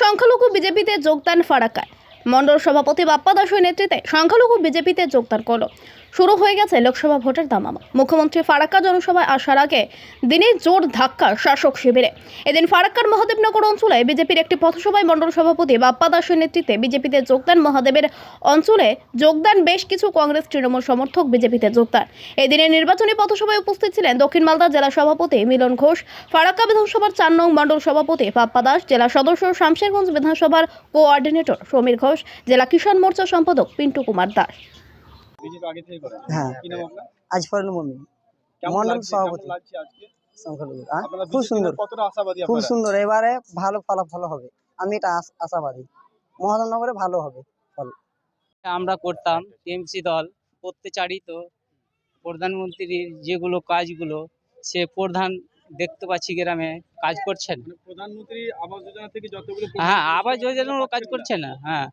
সংখ্যালঘু বিজেপিতে যোগদান ফারাক্কায়। মণ্ডল সভাপতি বাপ্পা দাসের নেতৃত্বে সংখ্যালঘু বিজেপিতে যোগদান করল। শুরু হয়ে গেছে লোকসভা ভোটের দামামা। মুখ্যমন্ত্রী ফারাক্কা জনসভায় আসার আগে দিনে জোর ধাক্কা শাসক শিবিরে। এদিন ফারাক্কার মহাদেবনগর অঞ্চলে বিজেপির একটি পথসভায় মণ্ডল সভাপতি বাপ্পা দাসের নেতৃত্বে বিজেপিতে যোগদান মহাদেবের অঞ্চলে যোগদান বেশ কিছু কংগ্রেস তৃণমূল সমর্থক বিজেপিতে যোগদান। এদিনের নির্বাচনী পথসভায় উপস্থিত ছিলেন দক্ষিণ মালদা জেলা সভাপতি মিলন ঘোষ, ফারাক্কা বিধানসভার চার নং মণ্ডল সভাপতি বাপ্পা দাস জেলা সদস্য শামশেরগঞ্জ বিধানসভার কোঅর্ডিনেটর সমীর ঘোষ জেলা কিষাণ মোর্চা সম্পাদক পিন্টু কুমার দাস। হ্যাঁ। মমিন। সভাপতি। খুব সুন্দর। খুব এবারে ভালো ফলাফল হবে। আমি এটা আশাবাদী। মহাজনগরে ভালো হবে আমরা করতাম টিএমসি দল করতে চারি তো। প্রধানমন্ত্রীর যেগুলো কাজগুলো সে প্রধান দেখতে পাচ্ছি গ্রামে কাজ করছেন মানে প্রধানমন্ত্রী আবাস যোজনা থেকে যতগুলো হ্যাঁ যোজনার সব কাজ করছে না। হ্যাঁ।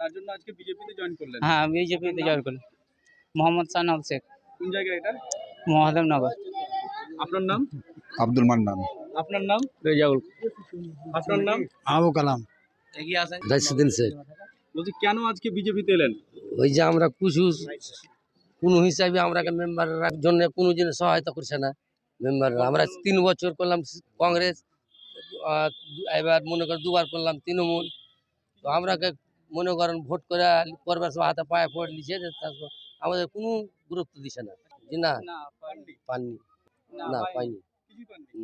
তার জন্য আজকে বিজেপিতে জয়েন করলেন। হ্যাঁ বিজেপিতে জয়েন করল মোহাম্মদ সানাল শেখ। কোন জায়গায় এটা? মহাদেবনগর আপনার নাম? আব্দুল মান্নান। আপনার নাম? রেজাউল। আপনার নাম? আবু কালাম। এগিয়ে আসেন। রাইসুদ্দিন শেখ। বলছি কেন আজকে বিজেপিতে এলেন? ওই যে আমরা কুচু কোনো হিসাবে আমরা মেম্বারের জন্য কোনো জিনিস সহায়তা করছে না। মেম্বাররা আমরা তিন বছর করলাম কংগ্রেস এবার মনে করেন দুবার করলাম তৃণমূল। তো আমরাকে মনে করেন ভোট করে করবার সময় হাতে পায়ে পড়ে লিখে তারপর আমাদের কোনো গুরুত্ব দিছে না। যে না না পাননি। না পাইনি।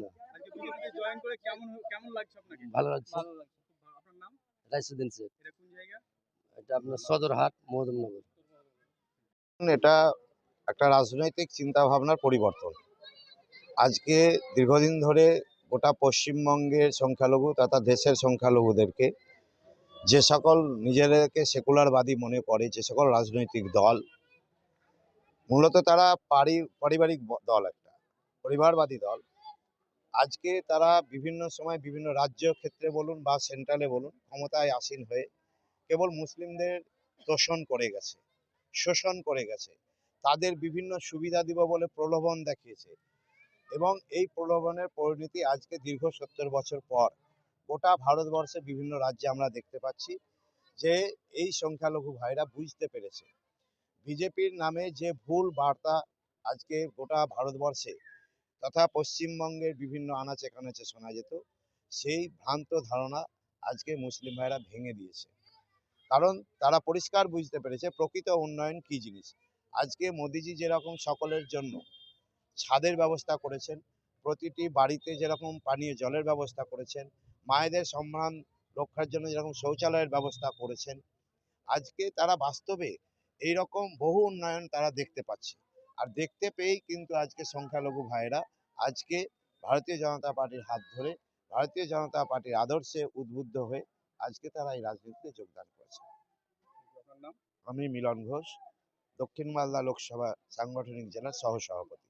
না। আজকে বিজেপিতে জয়েন করে কেমন কেমন লাগছে আপনাকে? ভালো লাগছে। ভালো লাগছে। খুব ভালো। আপনার নাম? রাইসুদ্দিন শেখ। এটা এটা আপনার সদরহাট মহদমনগর। এটা একটা রাজনৈতিক চিন্তা ভাবনার পরিবর্তন। আজকে দীর্ঘদিন ধরে গোটা পশ্চিমবঙ্গের সংখ্যালঘু তথা দেশের সংখ্যালঘুদেরকে যে সকল নিজেদেরকে সেকুলারবাদী মনে করে, যে সকল রাজনৈতিক দল, মূলত তারা পারি, পারিবারিক দল একটা, পরিবারবাদী দল। আজকে তারা বিভিন্ন সময় বিভিন্ন রাজ্য ক্ষেত্রে বলুন বা সেন্ট্রালে বলুন, ক্ষমতায় আসীন হয়ে কেবল মুসলিমদের তোষণ করে গেছে, শোষণ করে গেছে। তাদের বিভিন্ন সুবিধা দিব বলে প্রলোভন দেখিয়েছে এবং এই প্রলোভনের পরিণতি আজকে দীর্ঘ সত্তর বছর পর গোটা ভারতবর্ষে বিভিন্ন রাজ্যে আমরা দেখতে পাচ্ছি যে এই সংখ্যালঘু ভাইরা বুঝতে পেরেছে। বিজেপির নামে যে ভুল বার্তা আজকে গোটা ভারতবর্ষে তথা পশ্চিমবঙ্গের বিভিন্ন আনাচে কানাচে শোনা যেত, সেই ভ্রান্ত ধারণা আজকে মুসলিম ভাইরা ভেঙে দিয়েছে। কারণ তারা পরিষ্কার বুঝতে পেরেছে প্রকৃত উন্নয়ন কি জিনিস। আজকে মোদিজি যেরকম সকলের জন্য ছাদের ব্যবস্থা করেছেন, প্রতিটি বাড়িতে যেরকম পানীয় জলের ব্যবস্থা করেছেন মায়েদের সম্মান রক্ষার জন্য যেরকম শৌচালয়ের ব্যবস্থা করেছেন আজকে তারা বাস্তবে এই রকম বহু উন্নয়ন তারা দেখতে পাচ্ছে। আর দেখতে পেয়েই কিন্তু আজকে সংখ্যালঘু ভাইয়েরা আজকে ভারতীয় জনতা পার্টির হাত ধরে ভারতীয় জনতা পার্টির আদর্শে উদ্বুদ্ধ হয়ে আজকে তারা এই রাজনীতিতে যোগদান করেছে। আমি মিলন ঘোষ দক্ষিণ মালদা লোকসভা সাংগঠনিক জেলার সহসভাপতি।